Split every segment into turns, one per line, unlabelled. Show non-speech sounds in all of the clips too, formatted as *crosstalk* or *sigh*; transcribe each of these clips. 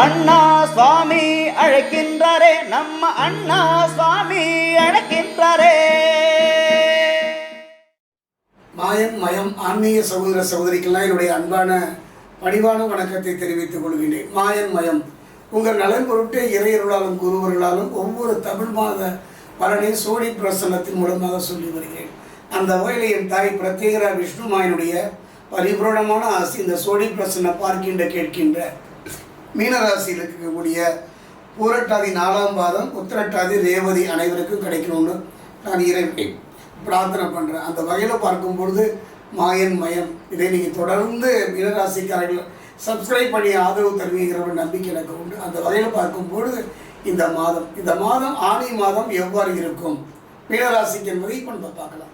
அண்ணா சுவாமி அழைக்கின்றாரே நம்ம அண்ணா சுவாமி அழைக்கின்றாரே.
மாயம் மயம் ஆன்மீக சகோதர சகோதரிக்கெல்லாம் என்னுடைய அன்பான பணிவான வணக்கத்தை தெரிவித்துக் கொள்கிறேன் மாயன் மயம். உங்கள் நலன் பொருட்டே இறையர்களாலும் குருவர்களாலும் ஒவ்வொரு தமிழ் மாத பலனை சோழி பிரசன்னத்தின் மூலமாக சொல்லி வருகிறேன். அந்த வகையில் என் தாய் பிரத்யேகரா விஷ்ணு மாயனுடைய பரிபூரணமான ஆசி இந்த சோழி பிரசன்ன பார்க்கின்ற கேட்கின்ற மீனராசியில் இருக்கக்கூடிய பூரட்டாதி நாலாம் பாதம் உத்திரட்டாதி ரேவதி அனைவருக்கும் கிடைக்கணும்னு நான் இறைவனை பிரார்த்தனை பண்ணுறேன் அந்த வகையில் பார்க்கும் பொழுது மாயன் மயம் இதை நீங்கள் தொடர்ந்து மீனராசிக்காரர்கள் சப்ஸ்கிரைப் பண்ணி ஆதரவு தருவீங்கிற ஒரு நம்பிக்கை எனக்கு உண்டு. அந்த வகையில் பார்க்கும்பொழுது இந்த மாதம் இந்த மாதம் ஆணி மாதம் எவ்வாறு இருக்கும்? மீனராசிக்கு என்பதை இப்போ நம்ம பார்க்கலாம்.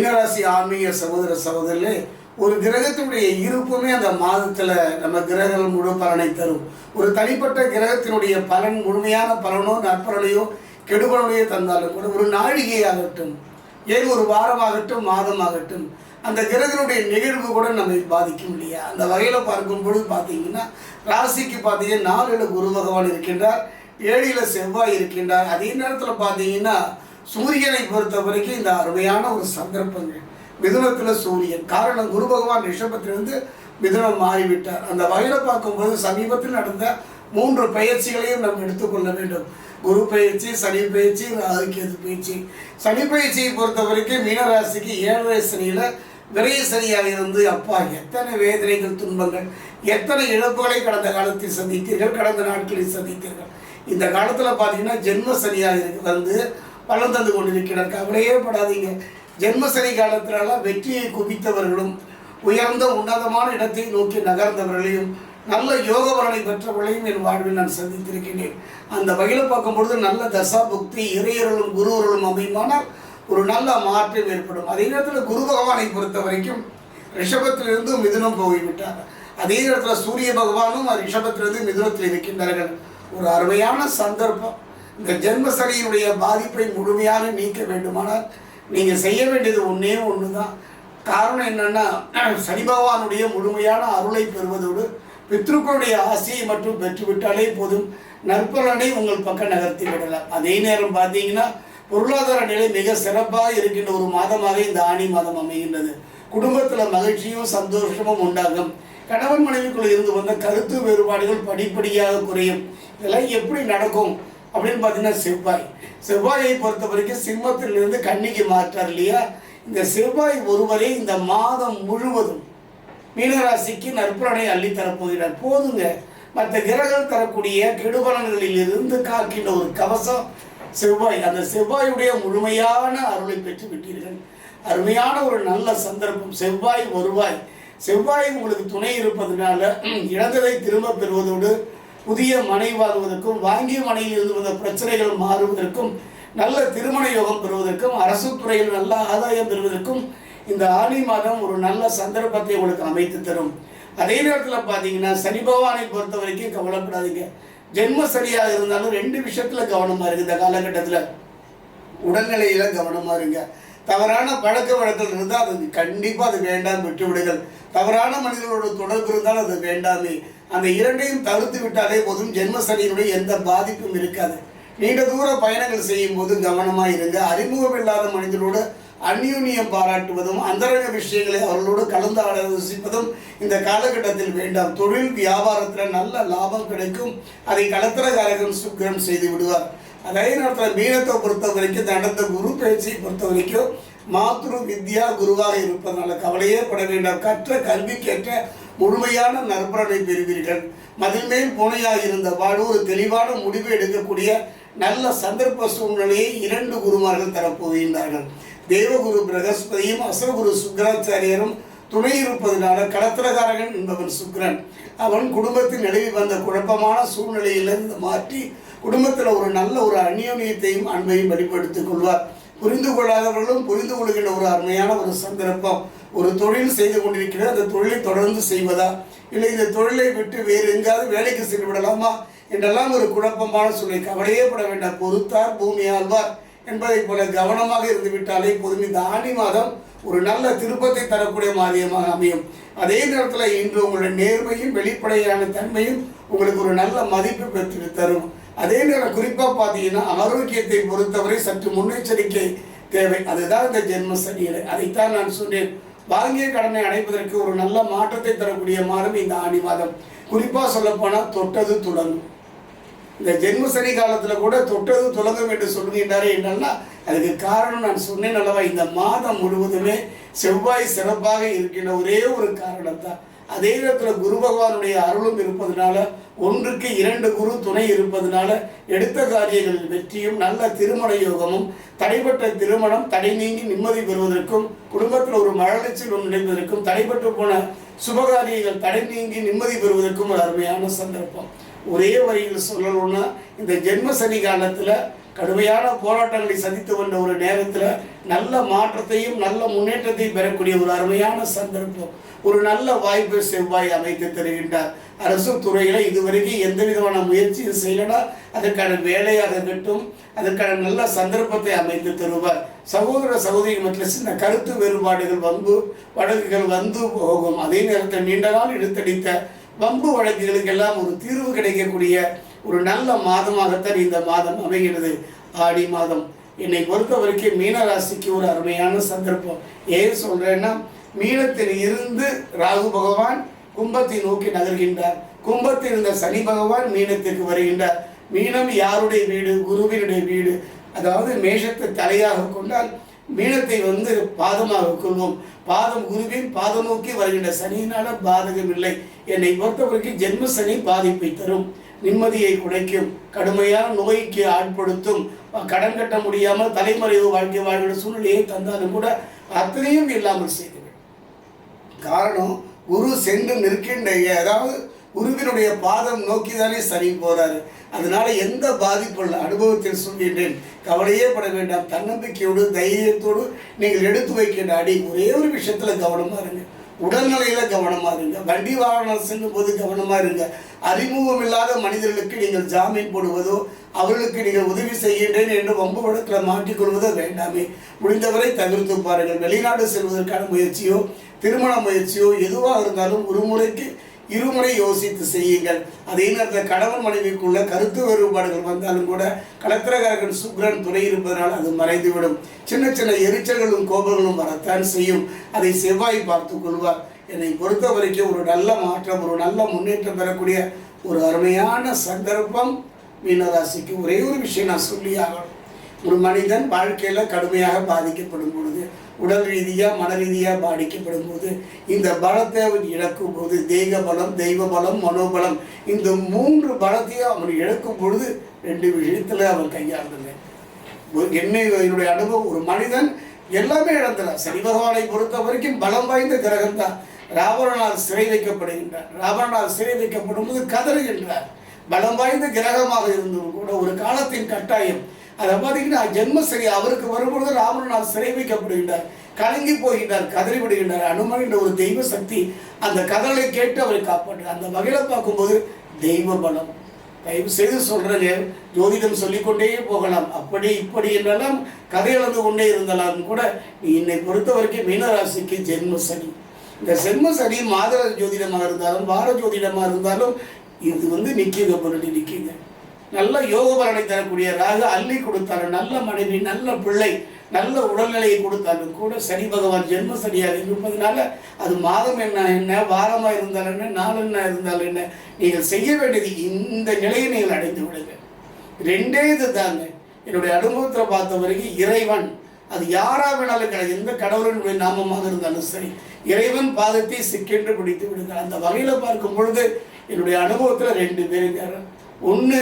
மீனராசி ஆன்மீக சகோதர சகோதரிலே ஒரு கிரகத்தினுடைய இருப்புமே அந்த மாதத்தில் நம்ம கிரகங்கள் முழு பலனை தரும். ஒரு தனிப்பட்ட கிரகத்தினுடைய பலன் முழுமையான பலனோ நற்பலனையோ கெடுபலனையோ தந்தாலும் கூட ஒரு நாழிகையாகட்டும் ஏன் ஒரு வாரமாகட்டும் மாதமாகட்டும் அந்த கிரகனுடைய நிகழ்வு கூட நம்மை பாதிக்கும் இல்லையா? அந்த வகையில் பார்க்கும் பொழுது பார்த்தீங்கன்னா ராசிக்கு பார்த்தீங்கன்னா நாலில் குரு பகவான் இருக்கின்றார் ஏழில் செவ்வாய் இருக்கின்றார். அதே நேரத்தில் பார்த்தீங்கன்னா சூரியனை பொறுத்த வரைக்கும் இந்த அருமையான ஒரு சந்தர்ப்பங்கள் மிதுனத்தில் சூரியன். காரணம் குரு பகவான் ரிஷபத்திலிருந்து மிதுனம் மாறிவிட்டார். அந்த வகையில் பார்க்கும்போது சமீபத்தில் நடந்த மூன்று பயிற்சிகளையும் நாம் எடுத்துக்கொள்ள வேண்டும். குரு பயிற்சி சனி பயிற்சி ராகுகேது பயிற்சி. சனி பயிற்சியை பொறுத்த வரைக்கும் மீனராசிக்கு ஏழரை சனியில் விரைய சனியாக இருந்து அப்பா எத்தனை வேதனைகள் துன்பங்கள் எத்தனை இழப்புகளை கடந்த காலத்தில் சந்தித்தீர்கள் கடந்த நாட்களில் சந்தித்தீர்கள். இந்த காலத்தில் பார்த்தீங்கன்னா ஜென்ம சனியாக வந்து பலன் தந்து கொண்டிருக்கிறார் கவலையே படாதீங்க. ஜென்மசனி காலத்தினால வெற்றியை குவித்தவர்களும் உயர்ந்த உன்னதமான இடத்தை நோக்கி நகர்ந்தவர்களையும் நல்ல யோக பலனை பெற்றவர்களையும் என் வாழ்வில் நான் சந்தித்திருக்கிறேன். அந்த வகையில் பார்க்கும்பொழுது நல்ல தசா புக்தி இறையர்களும் குருவர்களும் அமையுமானால் ஒரு நல்ல மாற்றம் ஏற்படும். அதே நேரத்தில் குரு பகவானை பொறுத்த வரைக்கும் ரிஷபத்திலிருந்து மிதுனம் போய்விட்டார். அதே நேரத்தில் சூரிய பகவானும் ரிஷபத்திலிருந்து மிதுனத்தில் இருக்கின்றார்கள். ஒரு அருமையான சந்தர்ப்பம். இந்த ஜென்மசனியினுடைய பாதிப்பை முழுமையாக நீக்க வேண்டுமானால் நீங்கள் செய்ய வேண்டியது ஒன்றே ஒன்று தான் காரணம் என்னென்னா சனி பகவானுடைய முழுமையான அருளை பெறுவதோடு பித்ருக்களுடைய ஆசையை மட்டும் பெற்றுவிட்டாலே போதும். நற்பலனை உங்கள் பக்கம் நகர்த்தி விடலாம். அதே நேரம் பார்த்தீங்கன்னா பொருளாதார நிலை மிக சிறப்பாக இருக்கின்ற ஒரு மாதமாக இந்த ஆணி மாதம் அமைகின்றது. குடும்பத்தில் மகிழ்ச்சியும் சந்தோஷமும் உண்டாகும். கணவன் மனைவிக்குள் இருந்து வந்த கருத்து வேறுபாடுகள் படிப்படியாக குறையும். இதெல்லாம் எப்படி நடக்கும்? அப்படின்னு பார்த்தீங்கன்னா செவ்வாய். செவ்வாயை பொறுத்த வரைக்கும் சிம்மத்திலிருந்து கன்னிக்கு மாற்றார் இல்லையா? இந்த செவ்வாய் ஒருவரே இந்த மாதம் முழுவதும் மீனராசிக்கு நற்பலனை அள்ளித்தரப்போகிறார் போதுங்க. மற்ற கிரகங்கள் தரக்கூடிய கெடுபலன்களில் இருந்து காக்கின்ற ஒரு கவசம் செவ்வாய். அந்த செவ்வாயுடைய முழுமையான அருளை பெற்று விட்டீர்கள். அருமையான ஒரு நல்ல சந்தர்ப்பம். செவ்வாய் வருவாய். செவ்வாய் உங்களுக்கு துணை இருப்பதனால *clears throat* இழந்ததை திரும்ப பெறுவதோடு புதிய மனை வாழ்வதற்கும் வாங்கிய மனையில் இருந்த பிரச்சனைகள் மாறுவதற்கும் நல்ல திருமண யோகம் பெறுவதற்கும் அரசு துறையில் நல்ல ஆதாயம் பெறுவதற்கும் இந்த ஆணி மாதம் ஒரு நல்ல சந்தர்ப்பத்தை உங்களுக்கு அமைத்து தரும். அதே நேரத்தில் பார்த்தீங்கன்னா சனி பகவானை பொறுத்த வரைக்கும் கவலைப்படாதீங்க. ஜென்ம சரியாக இருந்தாலும் ரெண்டு விஷயத்தில் கவனமாக இருக்குது இந்த காலகட்டத்தில் உடல்நிலையில் கவனமாக இருங்க. தவறான பழக்க வழக்கங்கள் இருந்தால் அது கண்டிப்பாக அது வேண்டாம் விட்டு விடுங்கள் தவறான மனிதர்களோட தொடர்பு இருந்தால் அது வேண்டாமே. அந்த இரண்டையும் தவிர்த்து விட்டாலே போதும் ஜென்மசனியினுடைய எந்த பாதிப்பும் இருக்காது. நீண்ட தூர பயணங்கள் செய்யும் போது கவனமாக இருங்க. அறிமுகம் இல்லாத மனிதரோடு அந்யூன்யம் பாராட்டுவதும் அந்தரங்க விஷயங்களை அவர்களோடு கலந்து ஆலோசிப்பதும் இந்த காலகட்டத்தில் வேண்டாம். தொழில் வியாபாரத்தில் நல்ல லாபம் கிடைக்கும். அதை கலத்திரகாரகன் சுக்கிரம் செய்து விடுவார். அதே நேரத்தில் மீனத்தை பொறுத்த வரைக்கும் நடந்த குரு பயிற்சியை பொறுத்த வரைக்கும் மாத்ரு வித்யா குருவாக இருப்பதனால கவலையே பட வேண்டாம். கற்ற கல்விக்கேற்ற முழுமையான நற்பலனை பெறுவீர்கள். மதில் மேல் பூனையாக இருந்த வாழ்வு ஒரு தெளிவான முடிவு எடுக்கக்கூடிய நல்ல சந்தர்ப்ப சூழ்நிலையை இரண்டு குருமார்கள் தரப்போகின்றார்கள். தேவகுரு பிரகஸ்பதியும் அசகுரு சுக்கராச்சாரியரும் துணை இருப்பதனால களத்திரகாரகன் என்பவன் சுக்ரன். அவன் குடும்பத்தில் நிலவி வந்த குழப்பமான சூழ்நிலையிலிருந்து மாற்றி குடும்பத்தில் ஒரு நல்ல ஒரு அந்யோன்யத்தையும் அன்பையும் வெளிப்படுத்திக் கொள்வார். புரிந்து கொள்ளாதவர்களும் புரிந்து கொள்கின்ற ஒரு அருமையான ஒரு சந்தர்ப்பம். ஒரு தொழில் செய்து கொண்டிருக்கிறது அந்த தொழிலை தொடர்ந்து செய்வதா? இல்லை இந்த தொழிலை விட்டு வேறு எங்காவது வேலைக்கு சென்று விடலாமா? என்றெல்லாம் ஒரு குழப்பமான சூழ்நிலை. கவலையே பட வேண்டாம். பொறுத்தார் பூமி என்பதை என்பதைப் போல கவனமாக இருந்துவிட்டாலே போதும். இந்த ஆனி மாதம் ஒரு நல்ல திருப்பத்தை தரக்கூடிய மாதமாக அமையும். அதே நேரத்தில் இன்று உங்களுடைய நேர்மையும் வெளிப்படையான தன்மையும் உங்களுக்கு ஒரு நல்ல மதிப்பு பெற்று தரும். அதே நேரம் குறிப்பாக பார்த்தீங்கன்னா ஆரோக்கியத்தை பொறுத்தவரை சற்று முன்னெச்சரிக்கை தேவை. அதுதான் இந்த ஜென்ம சனியலை. அதைத்தான் நான் சொன்னேன். வாங்கிய கடனை அடைப்பதற்கு ஒரு நல்ல மாற்றத்தை தரக்கூடிய மாதம் இந்த ஆணி மாதம். குறிப்பாக சொல்லப்போனால் தொட்டது தொடங்கும். இந்த ஜென்ம சனி காலத்தில் கூட தொட்டது தொடங்கும் என்று சொல்லுகின்றாரே என்னன்னா அதுக்கு காரணம் நான் சொன்னேன் அல்லவா இந்த மாதம் முழுவதுமே செவ்வாய் சிறப்பாக இருக்கின்ற ஒரே ஒரு காரணம் தான் அதே நேரத்தில் குரு பகவானுடைய அருளும் இருப்பதனால ஒன்றுக்கு இரண்டு குரு துணை இருப்பதனால எடுத்த காரியங்களில் வெற்றியும் நல்ல திருமண யோகமும் தடைப்பட்ட திருமணம் தடை நீங்கி நிம்மதி பெறுவதற்கும் குடும்பத்தில் ஒரு மழலைச்சல் ஒன்று நினைப்பதற்கும் தடைப்பட்டு போன சுபகாரியங்கள் தடை நீங்கி நிம்மதி பெறுவதற்கும் ஒரு அருமையான சந்தர்ப்பம். ஒரே வரியில் சொல்லணும்னா இந்த ஜென்ம சனி காலத்தில் கடுமையான போராட்டங்களை சந்தித்து வந்த ஒரு நேரத்தில் நல்ல மாற்றத்தையும் நல்ல முன்னேற்றத்தையும் பெறக்கூடிய ஒரு அருமையான சந்தர்ப்பம் ஒரு நல்ல வாய்ப்பு செவ்வாய் அமைத்து தருகின்றார். அரசு துறையில் இதுவரைக்கும் எந்த விதமான முயற்சியும் செய்யலனா அதற்கான வேலையாக இருக்கட்டும் அதற்கான நல்ல சந்தர்ப்பத்தை அமைத்து தருவார். சகோதர சகோதரி மற்றும் சின்ன கருத்து வேறுபாடுகள் வந்து வழக்குகள் வந்து போகும். அதே நேரத்தில் நீண்ட நாள் எடுத்தடித்த வம்பு வழக்குகளுக்கெல்லாம் ஒரு தீர்வு கிடைக்கக்கூடிய ஒரு நல்ல மாதமாகத்தான் இந்த மாதம் அமைகிறது. ஆடி மாதம். என்னை பொறுத்த வரைக்கும் மீன ராசிக்கு ஒரு அருமையான சந்தர்ப்பம். ஏன் சொல்றேன்னா மீனத்தில் இருந்து ராகு பகவான் கும்பத்தை நோக்கி நகர்கின்றார். கும்பத்தில் இருந்த சனி பகவான் மீனத்திற்கு வருகின்றார். மீனம் யாருடைய வீடு? குருவினுடைய வீடு. அதாவது மேஷத்தை தலையாக கொண்டால் மீனத்தை வந்து பாதமாக கொள்வோம். பாதம் குருவின் பாதம் நோக்கி வருகின்ற சனியினால பாதகம் இல்லை என்னை பொறுத்தவரைக்கும் ஜென்ம சனி பாதிப்பை தரும். நிம்மதியை குறைக்கும் கடுமையான நோய்க்கு ஆட்படுத்தும். கடன் கட்ட முடியாமல் தலைமறைவு வாழ்க்கை வாழ்கிற சூழ்நிலையை தந்தாலும் கூட அத்தனையும் இல்லாமல் செய்துவிடும். காரணம் குரு சென்று நிற்கின்ற அதாவது குருவினுடைய பாதம் நோக்கி தானே சனி போறாரு. அதனால எந்த பாதிப்பும் இல்லை அனுபவத்தில் சொல்கின்றேன் கவலையே பட வேண்டாம். தன்னம்பிக்கையோடு தைரியத்தோடு நீங்கள் எடுத்து வைக்கின்ற அடி ஒரே ஒரு விஷயத்தில் கவனமாக இருங்க. உடல்நிலையில் கவனமாக இருங்க. வண்டி வாகனம் செல்லும் போது கவனமாக இருங்க. அறிமுகம் இல்லாத மனிதர்களுக்கு நீங்கள் ஜாமீன் போடுவதோ அவர்களுக்கு நீங்கள் உதவி செய்கின்றேன் என்று வம்பு வழக்கில் மாட்டிக்கொள்வதோ வேண்டாமே. முடிந்தவரை தவிர்த்து பாருங்கள். வெளிநாடு செல்வதற்கான முயற்சியோ திருமண முயற்சியோ எதுவாக இருந்தாலும் ஒரு முறைக்கு இருமுறை யோசித்து செய்யுங்கள். அதே நேரத்தில் கணவன் மனைவிக்குள்ள கருத்து வேறுபாடுகள் வந்தாலும் கூட கலத்திரகாரகன் சுக்ரன் துணை இருப்பதனால் அது மறைந்துவிடும். சின்ன சின்ன எரிச்சல்களும் கோபங்களும் வரத்தான் செய்யும். அதை செவ்வாய் பார்த்து கொள்வார். என்னை பொறுத்த வரைக்கும் ஒரு நல்ல மாற்றம் ஒரு நல்ல முன்னேற்றம் பெறக்கூடிய ஒரு அருமையான சந்தர்ப்பம் மீனராசிக்கு. ஒரே ஒரு விஷயம் நான் சொல்லி ஆகணும். ஒரு மனிதன் வாழ்க்கையில் கடுமையாக பாதிக்கப்படும் பொழுது உடல் ரீதியாக மன ரீதியாக பாதிக்கப்படும் போது இந்த பலத்தை அவன் இழக்கும் போது தெய்வ பலம் தெய்வ பலம் மனோபலம் இந்த மூன்று பலத்தையும் அவன் இழக்கும் பொழுது ரெண்டு விஷயத்தில் அவன் கையாளுங்க என்னை என்னுடைய அனுபவம் ஒரு மனிதன் எல்லாமே இழந்துறான் சனி பகவானை பொறுத்த வரைக்கும் பலம் வாய்ந்த கிரகம் தான். ராவணனால் சிறை வைக்கப்படுகின்றார் ராவணனால் சிறை வைக்கப்படும் போது கதறுகின்றார். பலம் வாய்ந்த கிரகமாக இருந்தும் கூட ஒரு காலத்தின் கட்டாயம் அதை பார்த்தீங்கன்னா ஜென்ம சரி அவருக்கு வரும்பொழுது ராமனால் சிறை வைக்கப்படுகின்றார் கலங்கி போகின்றார் கதறிவிடுகின்றார். அனுமன் என்ற ஒரு தெய்வ சக்தி அந்த கதலை கேட்டு அவரை காப்பாற்று அந்த வகையில் பார்க்கும்போது தெய்வ பலம் தயவு செய்து சொல்றேங்க ஜோதிடம் சொல்லிக்கொண்டே போகலாம். அப்படி இப்படி என்றெல்லாம் கதை இழந்து கொண்டே இருந்தாலும் கூட நீ என்னை பொறுத்த வரைக்கும் மீனராசிக்கு ஜென்ம சனி இந்த ஜென்ம சனி மாதர ஜோதிடமாக இருந்தாலும் வார ஜோதிடமாக இருந்தாலும் இது வந்து நிற்கிங்க பொருள் நிற்கிங்க நல்ல யோக பலனை தரக்கூடிய ராகு அள்ளி கொடுத்தாலும் நல்ல மனைவி நல்ல பிள்ளை நல்ல உடல்நிலையை கொடுத்தாலும் கூட சனி பகவான் ஜென்ம சனியாக இருப்பதனால அது மாதம் என்ன என்ன வாரமாக இருந்தால் என்ன நாள் என்ன இருந்தால் என்ன நீங்கள் செய்ய வேண்டியது இந்த நிலையை நீங்கள் அடைந்து விடுங்க. ரெண்டே இது தாங்க என்னுடைய அனுபவத்தில் பார்த்த வரைக்கும் இறைவன் அது யாராக வேணாலும் கிடையாது. எந்த கடவுளினுடைய நாமமாக இருந்தாலும் சரி இறைவன் பாதத்தை சிக்கென்று பிடித்து விடுங்க அந்த வகையில் பார்க்கும் பொழுது என்னுடைய அனுபவத்தில் ரெண்டு பேருங்க ஒன்று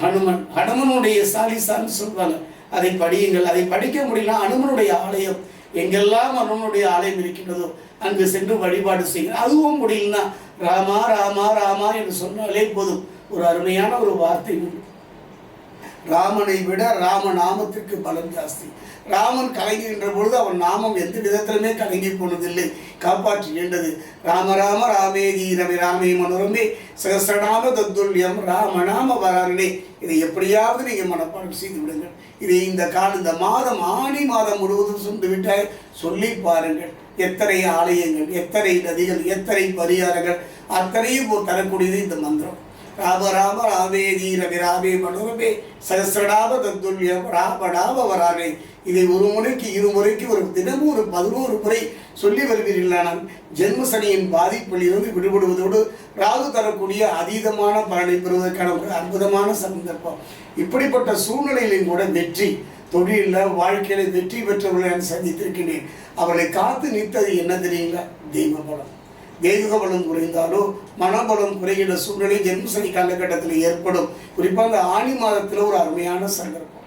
ஹனுமன் ஹனுமனுடைய சாலிசான்னு சொல்லுவாங்க அதை படியுங்கள். அதை படிக்க முடியல அனுமனுடைய ஆலயம் எங்கெல்லாம் அனுமனுடைய ஆலயம் இருக்கின்றதோ அங்கு சென்று வழிபாடு செய்யுங்கள். அதுவும் முடியலன்னா ராமா ராமா ராமா என்று சொன்னாலே போதும். ஒரு அருமையான ஒரு வார்த்தை உண்டு. ராமனை விட ராம நாமத்திற்கு பலம் ஜாஸ்தி. ராமன் கலங்குகின்ற பொழுது அவன் நாமம் எந்த விதத்திலுமே கலங்கி போனதில்லை. காப்பாற்றி நின்றது ராம ராம ராமே தீரமே ராமே மனோரமே சகசிரநாம தத்துல்யம் ராமநாம வராரணே இதை எப்படியாவது நீங்கள் மனப்பாடம் செய்து விடுங்கள். இதை இந்த கால இந்த மாதம் ஆணி மாதம் முழுவதும் சுண்டு விட்டால் சொல்லி பாருங்கள். எத்தனை ஆலயங்கள் எத்தனை நதிகள் எத்தனை பரிகாரங்கள் அத்தனையும் தரக்கூடியது இந்த மந்திரம். ராம ராம ராமே தீரமே ராமே மனோரமே சகசிரநாம தந்துல்யம் ராம நாம இதை ஒரு முறைக்கு இரு முறைக்கு ஒரு தினமும் ஒரு பதினோரு முறை சொல்லி வருவீர்களானால் ஜென்ம சனியின் பாதிப்பிலிருந்து விடுபடுவதோடு ராகு தரக்கூடிய அதீதமான பலனை பெறுவதற்கான ஒரு அற்புதமான சந்தர்ப்பம். இப்படிப்பட்ட சூழ்நிலையிலும் கூட வெற்றி தொழிலில் வாழ்க்கையில வெற்றி பெற்றவர்களை நான் சந்தித்திருக்கின்றேன். அவர்களை காத்து நிற்றது என்ன தெரியுங்களா? தெய்வ பலம். தெய்வீக பலம் குறைந்தாலோ மனபலம் குறைகிற சூழ்நிலை ஜென்மசனி காலகட்டத்தில் ஏற்படும். குறிப்பாக அந்த ஆணி மாதத்தில் ஒரு அருமையான சந்தர்ப்பம்.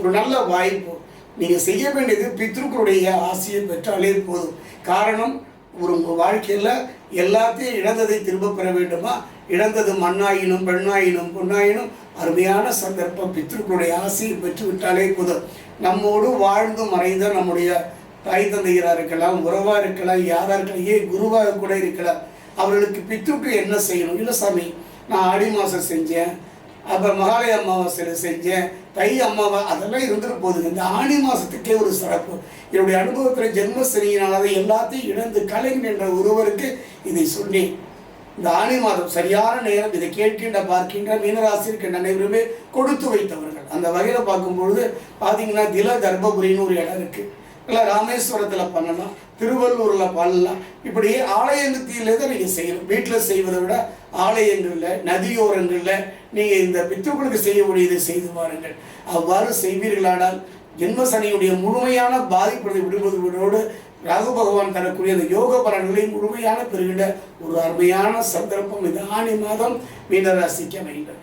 ஒரு நல்ல வாய்ப்பு. நீங்கள் செய்ய வேண்டியது பித்ருக்களுடைய ஆசையை பெற்றாலே போதும். காரணம் ஒரு உங்கள் வாழ்க்கையில் எல்லாத்தையும் இழந்ததை திரும்ப பெற வேண்டுமா? இழந்தது மண்ணாயினும் பெண்ணாயினும் பொண்ணாயினும் அருமையான சந்தர்ப்பம். பித்ருக்களுடைய ஆசையை பெற்று விட்டாலே போதும். நம்மோடு வாழ்ந்து மறைந்த நம்முடைய தாய் தந்தையராக இருக்கலாம் உறவாக இருக்கலாம் யாராக இருக்கலாம் ஏன் குருவாக கூட இருக்கலாம். அவர்களுக்கு பித்துக்கு என்ன செய்யணும்? இல்லை சாமி நான் ஆடி மாதம் செஞ்சேன் அப்புறம் மகாலய அமாவாசையில் செஞ்சேன் தை அம்மாவா அதெல்லாம் இருந்துட்டு போகுதுங்க. இந்த ஆணி மாதத்துக்கே ஒரு சிறப்பு. என்னுடைய அனுபவத்தில் ஜென்மசனியினால் எல்லாத்தையும் இழந்து கலைஞர் என்ற ஒருவருக்கு இதை சொன்னேன். இந்த ஆணி மாதம் சரியான நேரம் இதை கேட்கின்ற பார்க்கின்ற மீனராசி இருக்கின்ற அனைவருமே கொடுத்து வைத்தவர்கள். அந்த வகையில் பார்க்கும்பொழுது பார்த்தீங்கன்னா தில தர்மபுரின்னு ஒரு இடம் இருக்குது இல்லை ராமேஸ்வரத்தில் பண்ணலாம் திருவள்ளூரில் பண்ணலாம். இப்படி ஆலயங்கத்திலே தான் நீங்கள் செய்யணும். வீட்டில் செய்வதை விட ஆலயங்களில் நதியோரங்களில் நீங்கள் இந்த பித்ருக்களுக்கு செய்யக்கூடியதை செய்து பாருங்கள். அவ்வாறு செய்வீர்களானால் ஜென்மசனியுடைய முழுமையான பாதிப்பதை விடுவதோடு ராகு பகவான் தரக்கூடிய அந்த யோக பலன்களை முழுமையான பெறுகின்ற ஒரு அருமையான சந்தர்ப்பம். இது ஆணி மாதம் மீனராசிக்க வேண்டும்